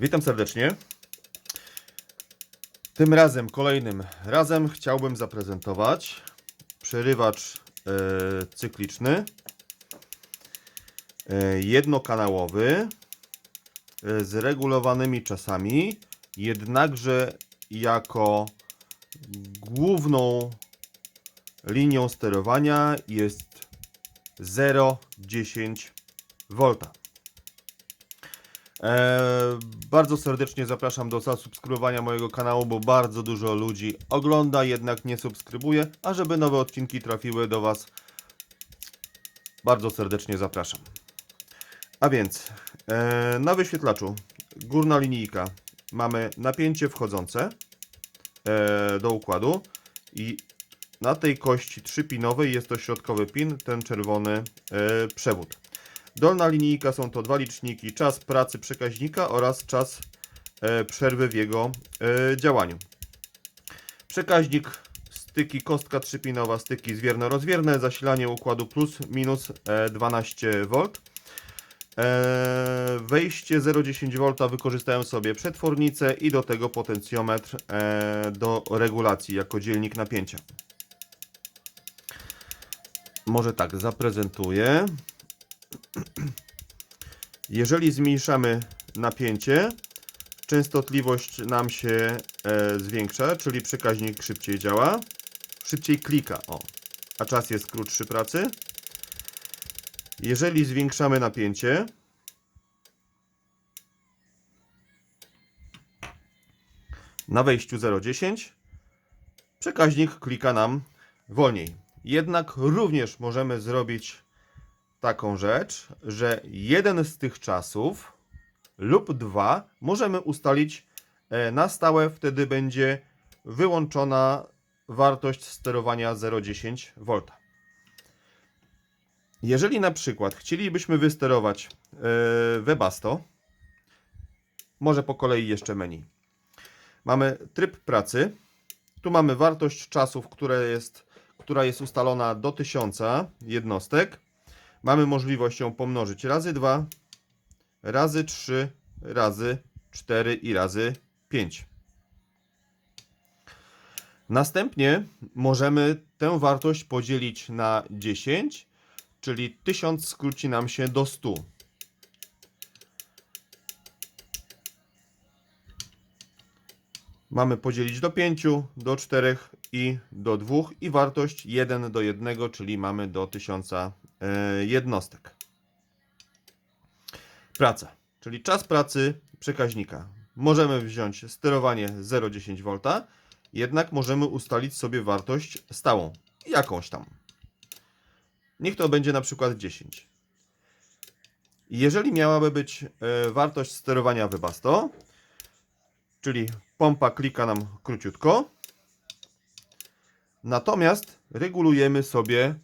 Witam serdecznie. Tym razem, kolejnym razem chciałbym zaprezentować przerywacz e, cykliczny, e, jednokanałowy, e, z regulowanymi czasami, jednakże jako główną linią sterowania jest 0,10 V. E, bardzo serdecznie zapraszam do zasubskrybowania mojego kanału, bo bardzo dużo ludzi ogląda, jednak nie subskrybuje, a żeby nowe odcinki trafiły do Was, bardzo serdecznie zapraszam. A więc e, na wyświetlaczu górna linijka mamy napięcie wchodzące e, do układu i na tej kości trzypinowej jest to środkowy pin, ten czerwony e, przewód. Dolna linijka są to dwa liczniki, czas pracy przekaźnika oraz czas e, przerwy w jego e, działaniu. Przekaźnik, styki kostka trzypinowa, styki zwierno-rozwierne, zasilanie układu plus minus e, 12 V. E, Wejście 0,10 V wykorzystałem sobie przetwornicę i do tego potencjometr e, do regulacji jako dzielnik napięcia. Może tak zaprezentuję. Jeżeli zmniejszamy napięcie, częstotliwość nam się e, zwiększa, czyli przekaźnik szybciej działa, szybciej klika, o, a czas jest krótszy pracy. Jeżeli zwiększamy napięcie, na wejściu 0,10, przekaźnik klika nam wolniej. Jednak również możemy zrobić taką rzecz, że jeden z tych czasów lub dwa możemy ustalić e, na stałe, wtedy będzie wyłączona wartość sterowania 0,10 V. Jeżeli na przykład chcielibyśmy wysterować e, Webasto, może po kolei jeszcze menu. Mamy tryb pracy. Tu mamy wartość czasów, które jest, która jest ustalona do 1000 jednostek. Mamy możliwość ją pomnożyć razy 2, razy 3, razy 4 i razy 5. Następnie możemy tę wartość podzielić na 10, czyli 1000 skróci nam się do 100. Mamy podzielić do 5, do 4 i do 2 i wartość 1 do 1, czyli mamy do 1000 e, jednostek. Praca, czyli czas pracy przekaźnika. Możemy wziąć sterowanie 0,10 V, jednak możemy ustalić sobie wartość stałą, jakąś tam. Niech to będzie na przykład 10. Jeżeli miałaby być e, wartość sterowania Webasto, czyli pompa klika nam króciutko, natomiast regulujemy sobie e,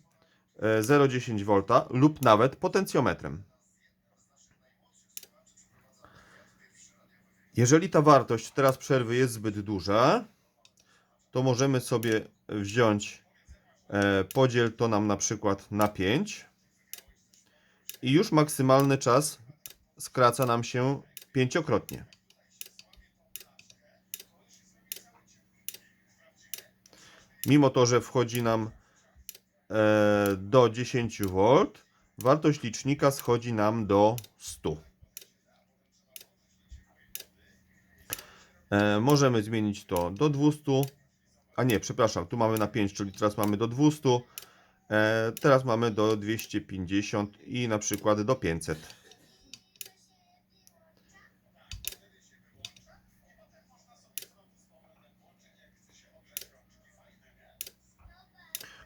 0,10 V lub nawet potencjometrem. Jeżeli ta wartość teraz przerwy jest zbyt duża, to możemy sobie wziąć, e, podziel to nam na przykład na 5 i już maksymalny czas skraca nam się pięciokrotnie. Mimo to, że wchodzi nam do 10 V, wartość licznika schodzi nam do 100. E, możemy zmienić to do 200. A nie, przepraszam, tu mamy na 5, czyli teraz mamy do 200. E, teraz mamy do 250 i na przykład do 500.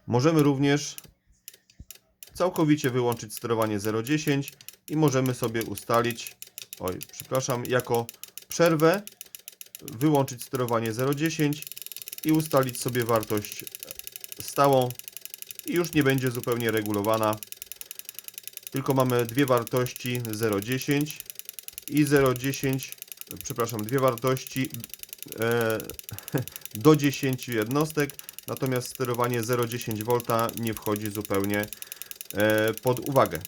Możemy również całkowicie wyłączyć sterowanie 010 i możemy sobie ustalić, oj, przepraszam, jako przerwę wyłączyć sterowanie 010 i ustalić sobie wartość stałą i już nie będzie zupełnie regulowana. Tylko mamy dwie wartości 010 i 010, przepraszam, dwie wartości e, do 10 jednostek, natomiast sterowanie 0,10 V nie wchodzi zupełnie e, pod uwagę.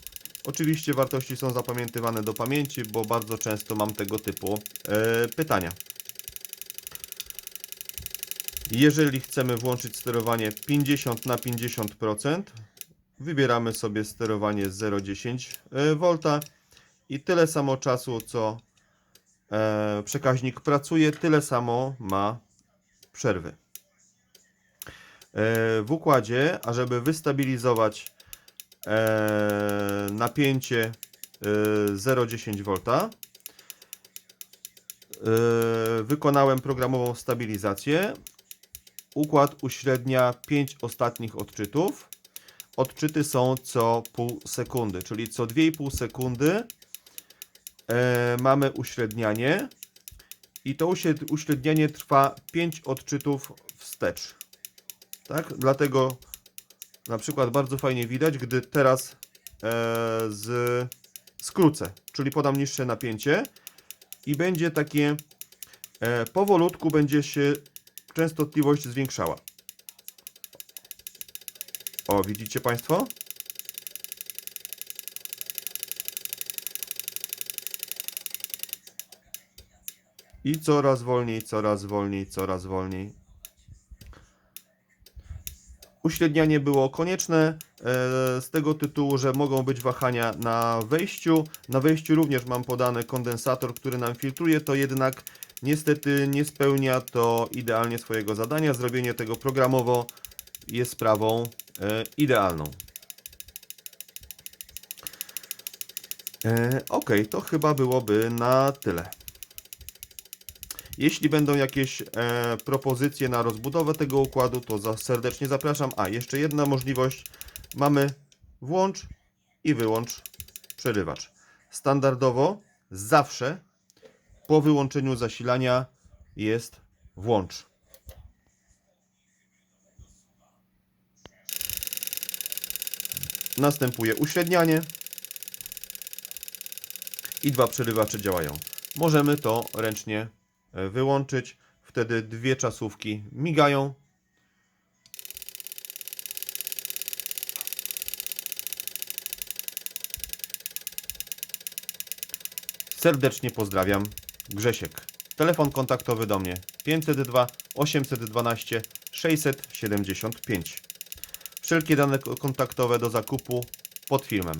Oczywiście wartości są zapamiętywane do pamięci, bo bardzo często mam tego typu e, pytania. Jeżeli chcemy włączyć sterowanie 50 na 50%, wybieramy sobie sterowanie 0,10 V i tyle samo czasu, co e, przekaźnik pracuje, tyle samo ma przerwy. E, w układzie, ażeby wystabilizować e, napięcie e, 0,10 V, e, wykonałem programową stabilizację. Układ uśrednia 5 ostatnich odczytów. Odczyty są co pół sekundy, czyli co 2,5 sekundy mamy uśrednianie i to uśrednianie trwa 5 odczytów wstecz. Tak? Dlatego na przykład bardzo fajnie widać, gdy teraz e, z skrócę, czyli podam niższe napięcie i będzie takie e, powolutku będzie się częstotliwość zwiększała. O, widzicie Państwo? I coraz wolniej, coraz wolniej, coraz wolniej. Uśrednianie było konieczne e, z tego tytułu, że mogą być wahania na wejściu. Na wejściu również mam podany kondensator, który nam filtruje, to jednak niestety nie spełnia to idealnie swojego zadania. Zrobienie tego programowo jest sprawą e, idealną. E, ok, to chyba byłoby na tyle. Jeśli będą jakieś e, propozycje na rozbudowę tego układu, to za, serdecznie zapraszam. A, jeszcze jedna możliwość. Mamy włącz i wyłącz przerywacz. Standardowo zawsze po wyłączeniu zasilania jest włącz. Następuje uśrednianie i dwa przerywacze działają. Możemy to ręcznie wyłączyć. Wtedy dwie czasówki migają. Serdecznie pozdrawiam. Grzesiek. Telefon kontaktowy do mnie 502 812 675. Wszelkie dane kontaktowe do zakupu pod filmem.